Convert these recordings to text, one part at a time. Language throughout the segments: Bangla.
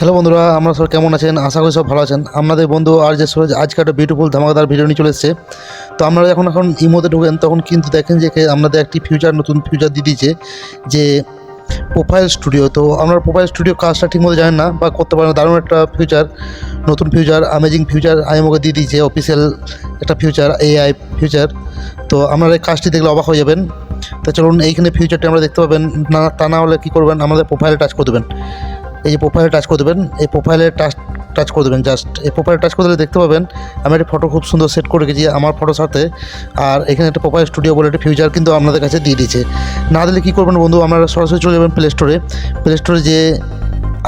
হ্যালো বন্ধুরা, আমরা সব কেমন আছেন? আশা করি সব ভালো আছেন। আপনাদের বন্ধু আর যে সরোজ আজকে একটা বিউটিফুল ধামাকাদার ভিডিও নিয়ে চলে এসেছে। তো আপনারা যখন এখন ইমোতে ঢোকেন, তখন কিন্তু দেখেন যে আপনাদের একটি ফিউচার নতুন ফিউচার দিয়ে দিয়েছে যে প্রোফাইল স্টুডিও তো আপনারা প্রোফাইল স্টুডিও কাজটা ঠিকমতো জানেন না বা করতে পারেন দারুণ একটা ফিউচার নতুন ফিউচার অ্যামেজিং ফিউচার আইএমওকে দিয়ে দিয়েছে অফিসিয়াল একটা ফিউচার এআই ফিউচার তো আপনারা এই কাজটি দেখলে অবাক হয়ে যাবেন। তো চলুন, এইখানে ফিউচারটি আমরা দেখতে পাবেন। না, তা না হলে কী করবেন? আমাদের প্রোফাইলে টাচ করে দেবেন। এই যে প্রোফাইলে টাচ করে দেবেন, এই প্রোফাইলে টাচ টাচ করে দেবেন জাস্ট এই প্রোফাইলে টাচ করে দিলে দেখতে পাবেন, আমি একটা ফটো খুব সুন্দর সেট করে রেখেছি আমার ফটোর সাথে। আর এখানে একটা প্রোফাইল স্টুডিও বলে একটা ফিউচার কিন্তু আপনাদের কাছে দিয়ে দিয়েছে। না দিলে কী করবেন বন্ধু, আপনারা সরাসরি চলে যাবেন প্লে স্টোরে প্লে স্টোরে যে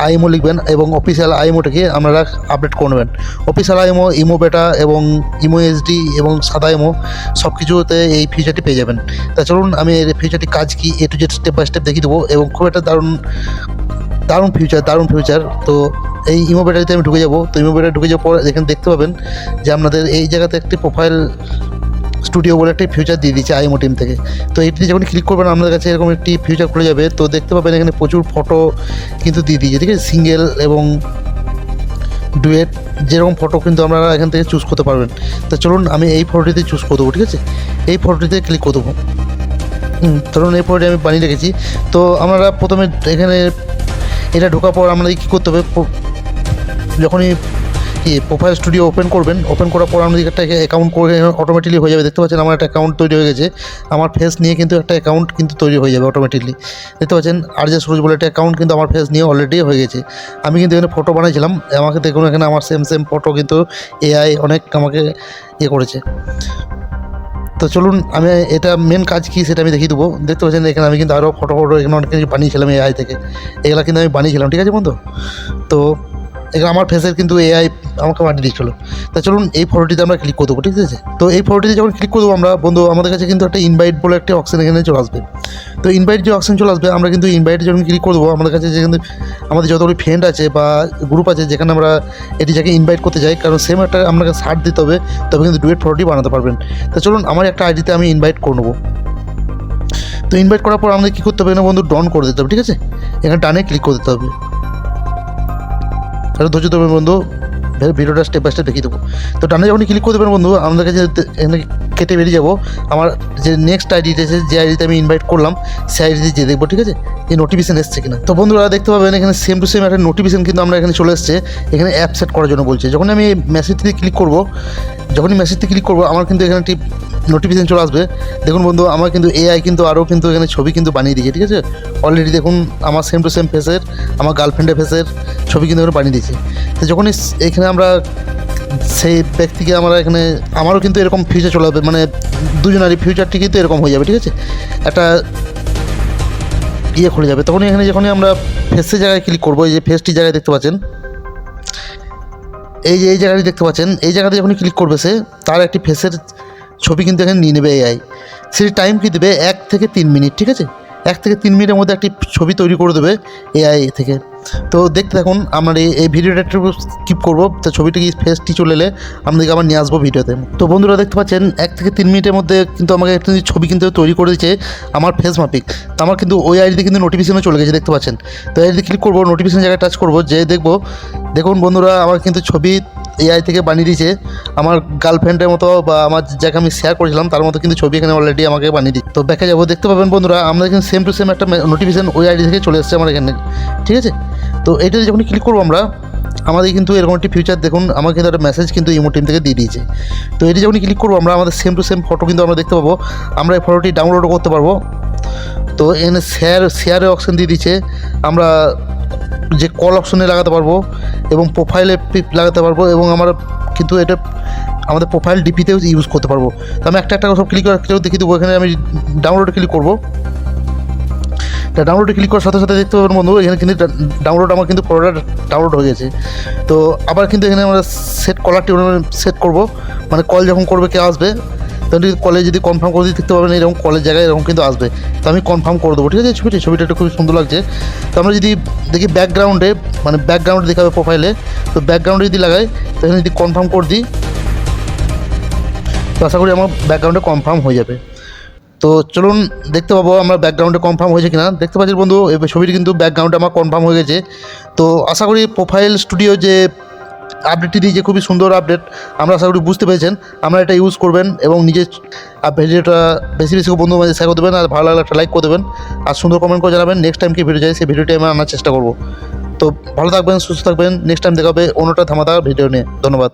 আইএমও লিখবেন এবং অফিসিয়াল আইএমওটাকে আপনারা আপডেট করে নেবেন। অফিসিয়াল আইএমও ইমো বেটা এবং ইমো এসডি এবং সাদা ইমো সব কিছুতে এই ফিচারটি পেয়ে যাবেন। তা চলুন, আমি এই ফিচারটি কাজ কি A to Z step by step দেখিয়ে দেবো এবং খুব একটা দারুণ দারুণ ফিউচার দারুণ ফিউচার তো এই ইমো ব্যাটারিতে আমি ঢুকে যাব। তো ইমো ব্যাটারি ঢুকে যাওয়ার পর এখানে দেখতে পাবেন যে আপনাদের এই জায়গাতে একটি প্রোফাইল স্টুডিও বলে একটি ফিউচার দিয়ে দিচ্ছে আইএমও টিম থেকে। তো এটি যখন ক্লিক করবেন, আপনাদের কাছে এরকম একটি ফিউচার খুলে যাবে। তো দেখতে পাবেন এখানে প্রচুর ফটো কিন্তু দিয়ে দিয়েছে। ঠিক আছে? সিঙ্গেল এবং ডুয়েট যেরকম ফটো কিন্তু আপনারা এখান থেকে চুজ করতে পারবেন। তো চলুন, আমি এই ফটোটিতে চুজ করে দেবো, ঠিক আছে? এই ফটোটিতে ক্লিক করে দেবো। ধরুন এই ফটোটি আমি বানিয়ে রেখেছি। তো আমরা প্রথমে এখানে এটা ঢোকার পর আমাদের কী করতে হবে? যখনই কি প্রোফাইল স্টুডিও ওপেন করবেন ওপেন করার পর আমাদের একটা অ্যাকাউন্ট করে অটোমেটিকলি হয়ে যাবে। দেখতে পাচ্ছেন আমার একটা অ্যাকাউন্ট তৈরি হয়ে গেছে। আমার ফেস নিয়ে কিন্তু একটা অ্যাকাউন্ট কিন্তু তৈরি হয়ে যাবে অটোমেটিকলি দেখতে পাচ্ছেন আর যে সুরজ বলে একটা অ্যাকাউন্ট কিন্তু আমার ফেস নিয়ে অলরেডি হয়ে গেছে। আমি কিন্তু এখানে ফটো বানিয়েছিলাম আমাকে দেখুন এখানে আমার সেম সেম ফটো কিন্তু এআই অনেক আমাকে ইয়ে করেছে। তো চলুন, আমি এটা মেন কাজ কী সেটা আমি দেখিয়ে দেবো। দেখতে পাচ্ছেন এখানে আমি কিন্তু আরও ফটো ফটো এখানে অনেক কিছু বানিয়েছিলাম এআই থেকে। এগুলো কিন্তু আমি বানিয়েছিলাম, ঠিক আছে বন্ধু? তো এখানে আমার ফেসের কিন্তু এআই আমাকে বানিয়ে দিয়েছিলো তা চলুন এই ফটোটিতে আমরা ক্লিক করে দেবো, ঠিক আছে? তো এই ফটোটিতে যখন ক্লিক করে দেবো আমরা, বন্ধু, আমাদের কাছে কিন্তু একটা ইনভাইট বলে একটা অপশন এখানে চলে আসবে। তো ইনভাইট যে অপশন চলে আসবে, আমরা কিন্তু ইনভাইটে যখন ক্লিক করে দেবো, আমাদের কাছে যেখানে, আমাদের যতগুলি ফ্রেন্ড আছে বা গ্রুপ আছে, যেখানে আমরা এটি যাকে ইনভাইট করতে যাই, কারণ সেম একটা আপনাকে সার্ট দিতে হবে, তবে কিন্তু ডুয়েট ফটোটি বানাতে পারবেন। তো চলুন, আমার একটা আইডিতে আমি ইনভাইট করে নেব। তো ইনভাইট করার পর আমাদের কী করতে হবে না, বন্ধু? ডন করে দিতে হবে, ঠিক আছে? এখানে ডানে ক্লিক করে দিতে হবে। তাহলে ধৈর্য ধরবেন বন্ধু। ভিডিওটা স্টেপ বাই স্টেপ দেখিয়ে দেবো। তো ডানে যখন ক্লিক করে দেবেন বন্ধু, আমাদের কাছে কেটে বেরিয়ে যাব। আমার যে নেক্সট আইডি আছে যে আইডিতে আমি ইনভাইট করলাম, সেই আইডিতে যে দেখব, ঠিক আছে? এই নোটিফিকেশন এসছে কিনা। তো বন্ধুরা, দেখতে পাবেন, এখানে সেম টু সেম একটা নোটিফিকেশন কিন্তু আমরা এখানে চলে এসছে। এখানে অ্যাপ সেট করার জন্য বলছে। যখন আমি এই মেসেজটিতে ক্লিক করব, যখনই মেসেজটি ক্লিক করব, আমার কিন্তু এখানে একটি নোটিফিকেশন চলে আসবে। দেখুন বন্ধু, আমার কিন্তু এআই কিন্তু আরও কিন্তু এখানে ছবি কিন্তু বানিয়ে দিয়েছে, ঠিক আছে? অলরেডি দেখুন, আমার সেম টু সেম ফেসের আমার গার্লফ্রেন্ডের ফেসের ছবি কিন্তু এখানে বানিয়ে দিয়েছে। তো যখনই এখানে আমরা সেই ব্যক্তিকে আমরা এখানে, আমারও কিন্তু এরকম ফিউচার চলে আসবে মানে দুজনারই ফিউচারটি কিন্তু এরকম হয়ে যাবে, ঠিক আছে? একটা ইয়ে খুলে যাবে। তখন এখানে যখনই আমরা ফেসের জায়গায় ক্লিক করব, এই যে ফেসটি জায়গায় দেখতে পাচ্ছেন, এই যে, এই জায়গাটি দেখতে পাচ্ছেন, এই জায়গাতে যখনই ক্লিক করবে সে, তার একটি ফেসের ছবি কিন্তু এখানে নিয়ে নেবে এআই সেটি টাইম কি দেবে? এক থেকে তিন মিনিট, ঠিক আছে? এক থেকে তিন মিনিটের মধ্যে একটি ছবি তৈরি করে দেবে এআই থেকে। তো দেখতে থাকুন, আমরা এই ভিডিওটা একটু স্কিপ করব। তো ছবিটি ফেসটি চলে এলে আপনাদেরকে আবার নিয়ে আসব ভিডিওতে। তো বন্ধুরা দেখতে পাচ্ছেন, এক থেকে তিন মিনিটের মধ্যে কিন্তু আমাকে একটি ছবি কিন্তু তৈরি করে দিচ্ছে আমার ফেস মাপিক তো আমার কিন্তু ওই আইডিতে কিন্তু নোটিফিকেশনও চলে গেছে, দেখতে পাচ্ছেন। তো আইডিতে ক্লিক করব নোটিফিকেশন জায়গায় টাচ করব যে দেখব, দেখুন বন্ধুরা আমার কিন্তু ছবি এআই থেকে বানিয়ে দিয়েছে। আমার গার্লফ্রেন্ডের মতো বা আমার যাকে আমি শেয়ার করেছিলাম, তার মতো কিন্তু ছবি এখানে অলরেডি আমাকে বানিয়ে দিচ্ছে তো দেখা যাব, দেখতে পাবেন বন্ধুরা আমরা এখানে সেম টু সেম একটা নোটিফিকেশন ওই আইডি থেকে চলে এসেছে আমার এখানে। ঠিক আছে? তো এটাতে যখন ক্লিক করব আমরা, আমাদের কিন্তু এরকম একটি ফিউচার দেখুন আমার কিন্তু একটা মেসেজ কিন্তু ইমো টিম থেকে দিয়ে দিয়েছে। তো এটি যখন ক্লিক করব আমরা, আমাদের সেম টু সেম ফটো কিন্তু আমরা দেখতে পাবো, আমরা এই ফটোটি ডাউনলোডও করতে পারব। তো এখানে শেয়ার শেয়ারের অপশান দিয়ে দিচ্ছে আমরা যে কল অপশনে লাগাতে পারব এবং প্রোফাইলে লাগাতে পারব এবং আমরা কিন্তু এটা, আমাদের প্রোফাইল ডিপিতেও ইউজ করতে পারব। তো আমি একটা একটা সব ক্লিক করে দেখিয়ে দেবো, এখানে আমি ডাউনলোডে ক্লিক করব। তা ডাউনলোডে ক্লিক করার সাথে সাথে দেখতে পাবেন, বন্ধু, এখানে কিন্তু ডাউনলোড আমার কিন্তু পুরোটা ডাউনলোড হয়ে গেছে। তো আবার কিন্তু এখানে আমরা সেট কলারটি সেট করব। মানে কল যখন করবে, কে আসবে? তখন কলে যদি কনফার্ম করে দেখতে পাবেন এরকম কলের জায়গায় এরকম কিন্তু আসবে। তো আমি কনফার্ম করে দেবো, ঠিক আছে? ছবিটি, ছবিটা একটু খুবই সুন্দর লাগছে। তো আমরা যদি দেখি ব্যাকগ্রাউন্ডে মানে ব্যাকগ্রাউন্ডে দেখাবে প্রোফাইলে তো ব্যাকগ্রাউন্ডে যদি লাগাই, তো এখানে যদি কনফার্ম করে দিই, তো আশা করি আমার ব্যাকগ্রাউন্ডে কনফার্ম হয়ে যাবে। তো চলুন দেখতে পাবো আমরা ব্যাকগ্রাউন্ডে কনফার্ম হয়েছে কিনা। দেখতে পাচ্ছি বন্ধু, এই ছবিটি কিন্তু ব্যাকগ্রাউন্ডে আমার কনফার্ম হয়ে গেছে। তো আশা করি প্রোফাইল স্টুডিও যে আপডেটটি দিয়েছে খুবই সুন্দর আপডেট আমরা আশা করি বুঝতে পেরেছেন। আমরা এটা ইউজ করবেন এবং নিজের ভিডিওটা বেশি বেশি বন্ধু মাঝে শেয়ার করে দেবেন আর ভালো লাগলে একটা লাইক করে দেবেন। আর সুন্দর কমেন্ট করে জানাবেন নেক্সট টাইম কি ভিডিও চাই সেই ভিডিওটি আমি আনার চেষ্টা করব। তো ভালো থাকবেন, সুস্থ থাকবেন নেক্সট টাইম দেখা হবে অন্যটা ধামাতা ভিডিও নিয়ে। ধন্যবাদ।